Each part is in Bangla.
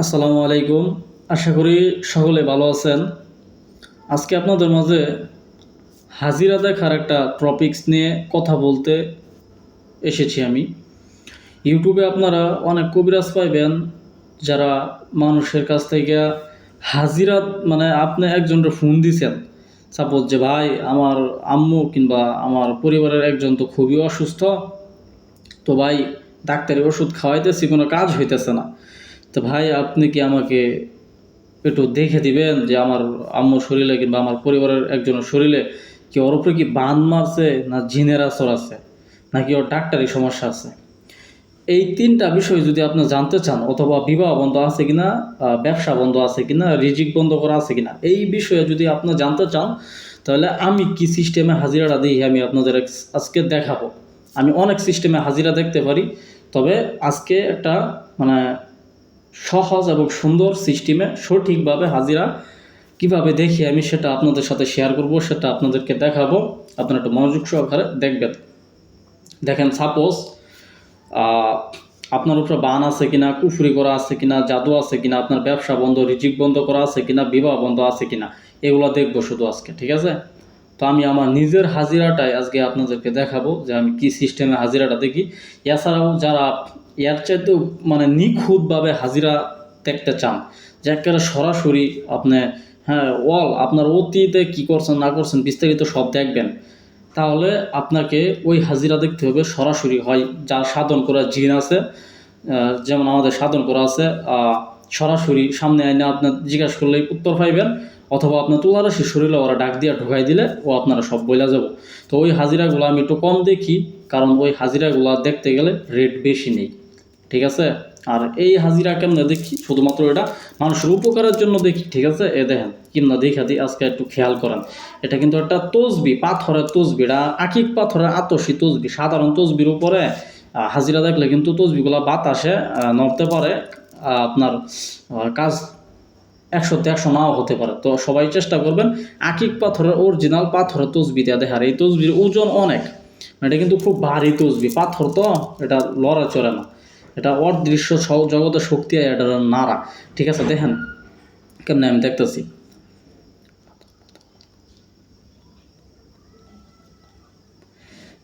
আসসালামু আলাইকুম। আশা করি সকলে ভালো আছেন। আজকে আপনাদের মাঝে হাজিরা দেখার একটা টপিকস নিয়ে কথা বলতে এসেছি আমি। ইউটিউবে আপনারা অনেক কবিরাজ পাইবেন, যারা মানুষের কাছ থেকে হাজিরা মানে আপনি একজনের ফোন দিছেন। সাপোজ যে, ভাই, আমার আম্মু কিংবা আমার পরিবারের একজন তো খুবই অসুস্থ। তো ভাই, ডাক্তারি ওষুধ খাওয়াইতেছি, কোনো কাজ হইতেছে না। তো ভাই, আপনি কি আমাকে একটু দেখে দিবেন যে আমার আম্মুর শরীরে কিংবা আমার পরিবারের একজনের শরীরে কি ওর উপরে কি বান মারছে না জিনের আসর আছে, নাকি ওর ডাক্তারি সমস্যা আছে? এই তিনটা বিষয় যদি আপনি জানতে চান, অথবা বিবাহ বন্ধ আছে কিনা ব্যবসা বন্ধ আছে কিনা, রিজিক বন্ধ করা আছে কিনা, এই বিষয়ে যদি আপনি জানতে চান, তাহলে আমি কি সিস্টেমে হাজিরাটা দিই, আমি আপনাদের আজকে দেখাবো। আমি অনেক সিস্টেমে হাজিরা দেখতে পারি, তবে আজকে একটা মানে সহজ এবং সুন্দর সিস্টেমে সঠিকভাবে হাজিরা কীভাবে দেখি আমি সেটা আপনাদের সাথে শেয়ার করব, সেটা আপনাদেরকে দেখাবো। আপনারা একটু মনোযোগ সহকারে দেখবেন। দেখেন সাপোজ আপনার উপরে বান আছে কিনা, কুফুরি করা আছে কিনা, জাদু আছে কিনা, আপনার ব্যবসা বন্ধ, রিজিক বন্ধ করা আছে কিনা, বিবাহ বন্ধ আছে কিনা, এগুলো দেখব শুধু আজকে, ঠিক আছে? তো আমি আমার নিজের হাজিরাটাই আজকে আপনাদেরকে দেখাবো যে আমি কি সিস্টেমে হাজিরাটা দেখি। এছাড়াও যারা এর চাইতেও মানে নিখুঁতভাবে হাজিরা দেখতে চান, যে একেবারে সরাসরি আপনি হ্যাঁ ওয়াল আপনার অতীতে কি করছেন, না করছেন, বিস্তারিত সব দেখবেন। তাহলে আপনাকে ওই হাজিরা দেখতে হবে, সরাসরি হয় যার সাধন করা জিন আছে যেমন আমাদের সাধন করা আছে সরাসরি সামনে আইনে আপনার জিজ্ঞাসা করলেই উত্তর পাইবেন, অথবা আপনার তুলারাশি শরীরে ওরা ডাক দিয়ে ঢুকাই দিলে ও আপনারা সব বইলা যাব। তো ওই হাজিরাগুলো আমি একটু কম দেখি, কারণ ওই হাজিরাগুলো দেখতে গেলে রেট বেশি নেই। ঠিক আছে? আর এই হাজিরা কেমনে দেখি? শুধুমাত্র এটা মানুষের উপকারের জন্য দেখি, ঠিক আছে? এ দেখেন, কিমনা দেখা দিই আজকে একটু খেয়াল করেন। এটা কিন্তু একটা তসবি, পাথরের তসবি, এটা আকিক পাথরের আতসী তসবি, সাধারণ তসবির উপরে হাজিরা দেখলে কিন্তু তসবিগুলো বাতাসে নড়তে পারে। আপনার কাজ একশোতে একশো নাও হতে পারে। তো সবাই চেষ্টা করবেন আকিক পাথরের অরিজিনাল পাথরের তসবি দেওয়া দেখার। এই তসবির ওজন অনেক। এটা কিন্তু খুব ভারী তসবি। পাথর তো, এটা লড়া চড়ে না। এটা অদৃশ্য জগতের শক্তি এটা নাড়া। ঠিক আছে, দেখেন কেমনে আমি দেখতেছি।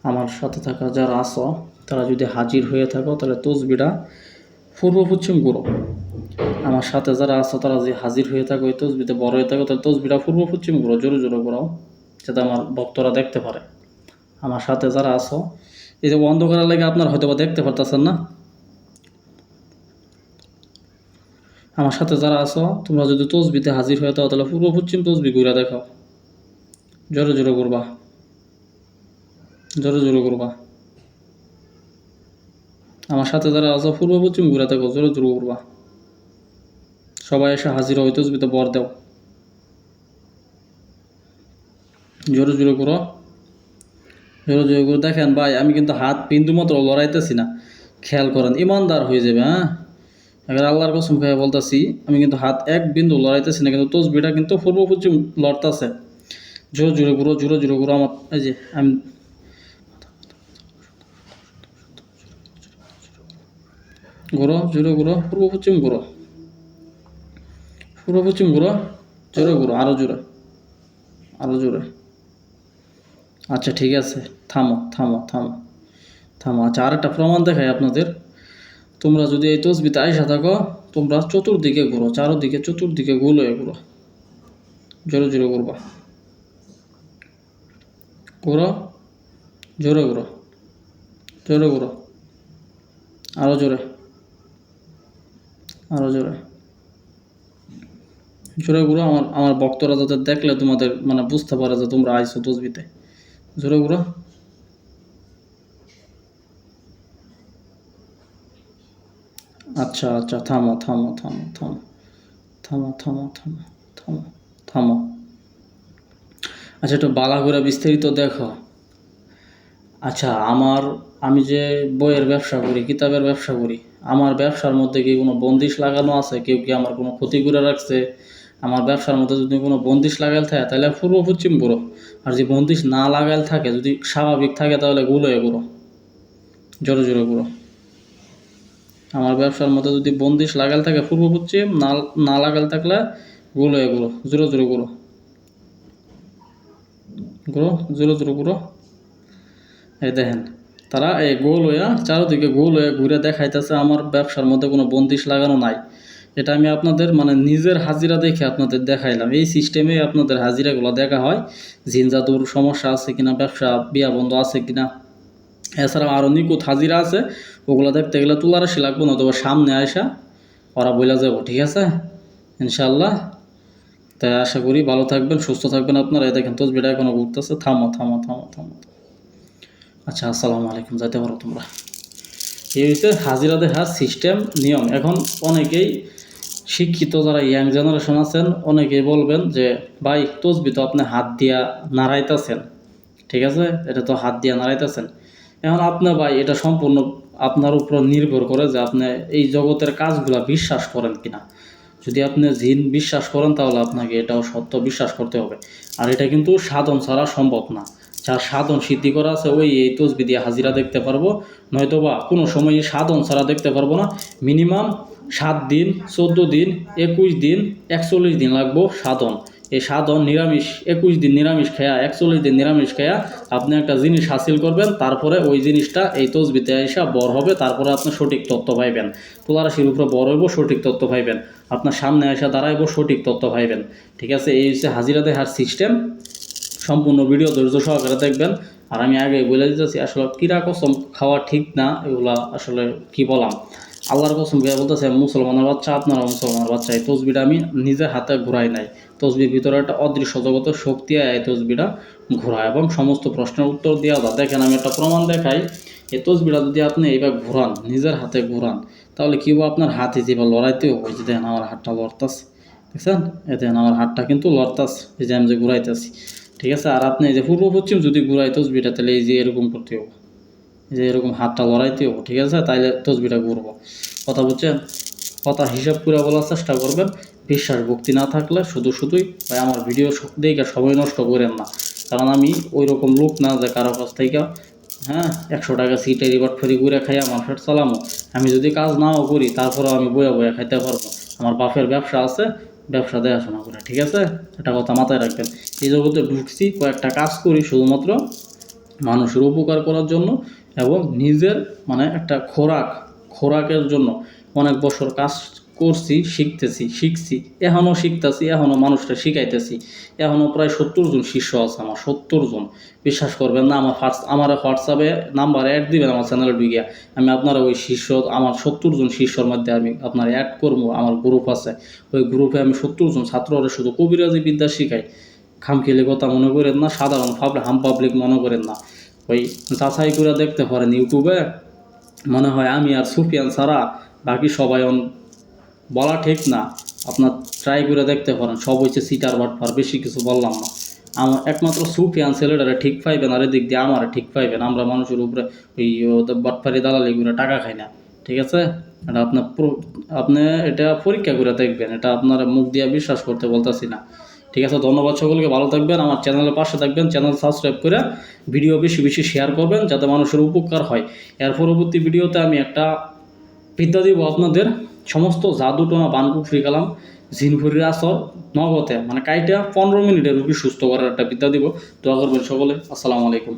আমার সাথে থাকা যারা আছো, তারা যদি হাজির হয়ে থাকো, তাহলে তসবিটা পূর্ব পশ্চিম গুরু আমার সাথে যারা আছো, তারা যে হাজির হয়ে থাকো ওই তসবিতে বড় হয়ে থাকো, তাহলে তসবিটা পূর্ব পশ্চিম গুরু জোরে জোরে ঘুরাও, যাতে আমার ভক্তরা দেখতে পারে। আমার সাথে যারা আছো, এই যে অন্ধকারের লাগে আপনার হয়তো বা দেখতে পারতেছেন না। আমার সাথে যারা আছো, তোমরা যদি তসবিতে হাজির হয়ে তাহলে পূর্ব পশ্চিম তসবি ঘুরে দেখাও। জোরে জোরে করবা। জোরে জোরে করবা। আমার সাথে যারা আছো, পূর্ব পশ্চিম ঘুরে থাকো, জোরে জোরে করবা। সবাই এসে হাজির হয় তসবিতে বর দাও। জোরে জোরে করো। জোরে জোরে করে দেখেন ভাই, আমি কিন্তু হাত বিন্দু মাত্র লড়াইতেছি না। খেয়াল করেন, ইমানদার হয়ে যাবে হ্যাঁ? এবার আল্লাহর কসম খেয়ে বলতেছি, আমি কিন্তু হাত এক বিন্দু লড়াইতেছি না, কিন্তু তসবিটা কিন্তু পূর্ব পশ্চিম লড়তেছে। জোরে জোরে ঘুরো, জোরে জোরে ঘুরো, আমার এই যে আমি ঘুরো, জোরে ঘুরো পূর্ব পশ্চিম ঘুরো। পূর্ব পশ্চিম ঘুরো, জোরে ঘুরো, আরও জোরে আরও জোরে। আচ্ছা ঠিক আছে, থামো থামো থামো থামো। আচ্ছা আর একটা প্রমাণ দেখাই আপনাদের। তোমরা যদি এই তসবিতে আইসা থাকো, তোমরা চতুর্দিকে ঘুরো, চারোদিকে চতুর্দিকে গুলো ঘুরো। জোরে জোরে ঘুরবা। ঘুরো, জোরে ঘুরো জোরে ঘুরো। আরও জোরে আরও জোরে। জোরে ঘুরো, আমার আমার ভক্তরা যাতে দেখলে তোমাদের মানে বুঝতে পারে যে তোমরা আইসো তসবিতে। জোরে ঘুরো। আচ্ছা আচ্ছা থামো থামো থামো থামো। থামো থামো থামো থামো থামো। আচ্ছা একটু বালা করে বিস্তারিত দেখো। আচ্ছা আমার, আমি যে বইয়ের ব্যবসা করি, কিতাবের ব্যবসা করি, আমার ব্যবসার মধ্যে কি কোনো বন্দিশ লাগানো আছে? কেউ কি আমার কোনো ক্ষতি করে রাখছে? আমার ব্যবসার মধ্যে যদি কোনো বন্দিশ লাগাল থাকে, তাহলে পূর্ব পশ্চিম গুঁড়ো আর যদি বন্দিশ না লাগাল থাকে, যদি স্বাভাবিক থাকে, তাহলে গুলোয় গুঁড়ো জোরে জোরে গুঁড়ো আমার ব্যবসার মধ্যে যদি বন্দিশ লাগাল থাকে পূর্ব পশ্চিম না না লাগাল থাকলে গুলো এগুলো জোরো জোরো গুলো গুলো জোরো জোরো গুলো এই দেখেন, তারা এই গোল হইয়া চারোদিকে গোল হয়ে ঘুরে দেখাইতেছে আমার ব্যবসার মধ্যে কোনো বন্দিশ লাগানো নাই। এটা আমি আপনাদের মানে নিজের হাজিরা দেখে আপনাদের দেখাইলাম। এই সিস্টেমে আপনাদের হাজিরাগুলো দেখা হয়। জিনজাদুর সমস্যা আছে কিনা, ব্যবসা বিয়া বন্ধ আছে কিনা এছাড়া আরও নিকুত হাজিরা আছে, ওগুলো দেখতে গেলে তুলারাশি লাগবে না তবে সামনে আসা ওরা বইলা যাব ঠিক আছে? ইনশাল্লাহ তাই আশা করি ভালো থাকবেন, সুস্থ থাকবেন আপনারা। দেখেন তসবিটা এখনও ঘুরতেছে থামো থামো থামো থামো। আচ্ছা আসসালামু আলাইকুম, যাইতে পারো তোমরা। এই হচ্ছে হাজিরা দেখার সিস্টেম, নিয়ম। এখন অনেকেই শিক্ষিত যারা ইয়াং জেনারেশন আছেন, অনেকেই বলবেন যে, ভাই তসবি তো আপনি হাত দিয়া নাড়াইতেছেন। ঠিক আছে? এটা তো হাত দিয়া নাড়াইতেছেন। এখন আপনার ভাই এটা সম্পূর্ণ আপনার উপর নির্ভর করে যে আপনি এই জগতের কাজগুলা বিশ্বাস করেন কিনা। যদি আপনি জিন বিশ্বাস করেন, তাহলে আপনাকে এটাও সত্য বিশ্বাস করতে হবে। আর এটা কিন্তু সাধন ছাড়া সম্ভব না। যার সাধন সিদ্ধি করা আছে, ওই এই তসবি দিয়ে হাজিরা দেখতে পারব। নয়তো বা কোনো সময় সাধন ছাড়া দেখতে পারব না। মিনিমাম সাত দিন, চোদ্দ দিন, একুশ দিন, একচল্লিশ দিন লাগবো সাধন। এই সাধন নিরামিষ, একুশ দিন নিরামিষ খেয়া, একচল্লিশ দিন নিরামিষ খেয়া আপনি একটা জিনিস হাসিল করবেন, তারপরে ওই জিনিসটা এই তসবিতে এসে বর হবে, তারপরে আপনি সঠিক তথ্য পাইবেন। তুলারাশির উপরে বর হইব, সঠিক তথ্য পাইবেন। আপনার সামনে এসে দাঁড়াইব, সঠিক তথ্য পাইবেন। ঠিক আছে? এই হচ্ছে হাজিরা দেখার সিস্টেম সম্পূর্ণ ভিডিও ধৈর্য সহকারে দেখবেন। আর আমি আগে বলে দিতেছি, আসলে কিরা কসম খাওয়া ঠিক না, এগুলা আসলে কি বললাম আল্লাহর কসম কে বলতেছে, মুসলমানের বাচ্চা আপনারা মুসলমানের বাচ্চা, এই তসবিটা আমি নিজে হাতে ঘুরাই নাই। তসবির ভিতরে একটা অদৃশ্য জগতের শক্তি এই তসবিটা ঘোরা এবং সমস্ত প্রশ্নের উত্তর দেওয়া যায় দেখেন, আমি একটা প্রমাণ দেখাই। এই তসবিটা যদি আপনি এইবার ঘোরান, নিজের হাতে ঘোরান, তাহলে কি হবে? আপনার হাতে যে বা লড়াইতেও হয় যে দেখেন, আমার হাতটা লড়তাছে। দেখছেন? এ দেখেন, আমার হাতটা কিন্তু লড়তাছে। এই যে আমি যে ঘুরাইতেছি। ঠিক আছে? আর আপনি এই যে পূর্ব পশ্চিম যদি ঘুরাই তসবিটা তাহলে এই যে এরকম করতে হবে। এই যে এরকম হাতটা লড়াইতে হবে। ঠিক আছে? তাইলে তসবিটা ঘুরবো। কথা বুঝছেন? কথা হিসাব করে বলার চেষ্টা করবেন। বিশ্বাস, ভক্তি না থাকলে শুধু শুধুই ভাই আমার ভিডিও দেখে সময় নষ্ট করেন না। কারণ আমি ওই রকম লোক না যে কারও কাছ থেকে হ্যাঁ একশো টাকা সিটে রিবার্ট ফেরি ঘুরে খাইয়া মানুষের চালামো। আমি যদি কাজ নাও করি, তারপরেও আমি বয়ে বয়ে খাইতে পারব। আমার বাপের ব্যবসা আছে, ব্যবসা দেখাশোনা করে, ঠিক আছে? এটা কথা মাথায় রাখবেন। এই জগতে ঢুকছি, কয়েকটা কাজ করি শুধুমাত্র মানুষের উপকার করার জন্য এবং নিজের মানে একটা খোরাক, খোরাকের জন্য। অনেক বছর কাজ করছি, শিখতেছি, শিখছি, এখনও শিখতেছি, এখনও মানুষটা শিখাইতেছি। এখনও প্রায় সত্তর জন শিষ্য আছে আমার, সত্তর জন। বিশ্বাস করবেন না, আমার ফার্স্ট, আমার হোয়াটসঅ্যাপে নাম্বার অ্যাড দিবেন আমার চ্যানেলে ঢুকিয়া আমি আপনারা ওই শিষ্য, আমার সত্তর জন শিষ্যর মধ্যে আমি আপনার অ্যাড করব, আমার গ্রুপ আছে। ওই গ্রুপে আমি সত্তর জন ছাত্ররা শুধু কবিরাজি বিদ্যা শিখাই। খামখেলে কথা মনে করেন না, সাধারণ পাবলিক হাম পাবলিক মনে করেন না। ওই যাচাই করে দেখতে পারেন ইউটিউবে। মনে হয় আমি আর সুফিয়ান ছাড়া বাকি সবাই অন বলা ঠিক না। আপনার ট্রাই করে দেখতে পারেন। সব হচ্ছে সিটার বাটফার বেশি কিছু বললাম না। আমার একমাত্র সুফিয়ান ছেলেটারে ঠিক পাইবেন আর এদিক দিয়ে আমার ঠিক পাইবেন আমরা মানুষের উপরে ওই বাটফারি দালালি করে টাকা খাই না। ঠিক আছে? এটা আপনার আপনি এটা পরীক্ষা করে দেখবেন। এটা আপনার মুখ দিয়ে বিশ্বাস করতে বলতেছি না। ঠিক আছে? ধন্যবাদ সকলকে। ভালো থাকবেন। আমার চ্যানেলের পাশে থাকবেন। চ্যানেল সাবস্ক্রাইব করে ভিডিও বেশি বেশি শেয়ার করবেন, যাতে মানুষের উপকার হয়। এর পরবর্তী ভিডিওতে আমি একটা বিদ্যা দিব আপনাদের সমস্ত জাদু টোনা বানকুফরি কালাম ঝিনফুরির আসর নগতে মানে কাইটা পনেরো মিনিটে রুগী সুস্থ করার একটা বিদ্যা দিব দোয়া করবেন সকলে। আসসালামু আলাইকুম।